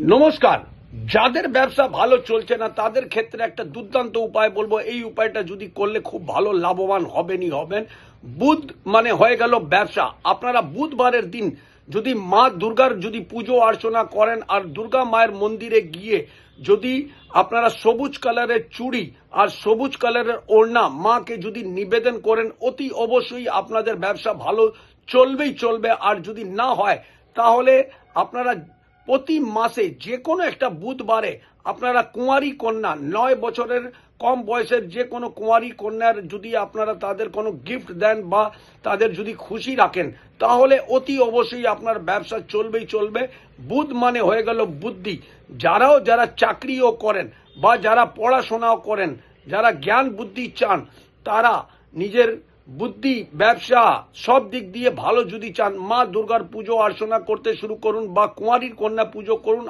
নমস্কার। যাদের ব্যবসা ভালো চলছে না, তাদের ক্ষেত্রে একটা দুর্দান্ত উপায় বলব। এই উপায়টা যদি করলে খুব ভালো লাভবান হবেনই হবেন। বুধ মানে হয়ে গেল ব্যবসা। আপনারা বুধবারের দিন যদি মা দুর্গার যদি পুজো অর্চনা করেন আর দুর্গা মায়ের মন্দিরে গিয়ে যদি আপনারা সবুজ কালারের চুড়ি আর সবুজ কালারের ওড়না মাকে যদি নিবেদন করেন, অতি অবশ্যই আপনাদের ব্যবসা ভালো চলবেই চলবে। আর যদি না হয়, তাহলে আপনারা প্রতি মাসে যে কোনো একটা বুধবারে আপনারা কুঁয়ারি কন্যা, নয় বছরের কম বয়সের যে কোনো কুঁয়ারি কন্যার যদি আপনারা তাদের কোনো গিফট দেন বা তাদের যদি খুশি রাখেন, তাহলে অতি অবশ্যই আপনার ব্যবসা চলবেই চলবে। বুধ মানে হয়ে গেল বুদ্ধি। যারাও যারা চাকরিও করেন বা যারা পড়াশোনাও করেন, যারা জ্ঞান বুদ্ধি চান, তারা নিজের বুদ্ধি, ব্যবসা, সব দিক দিয়ে ভালো যদি চান, মা দুর্গার পুজো অর্চনা করতে শুরু করুন বা কুঁয়ারির কন্যা পুজো করুন।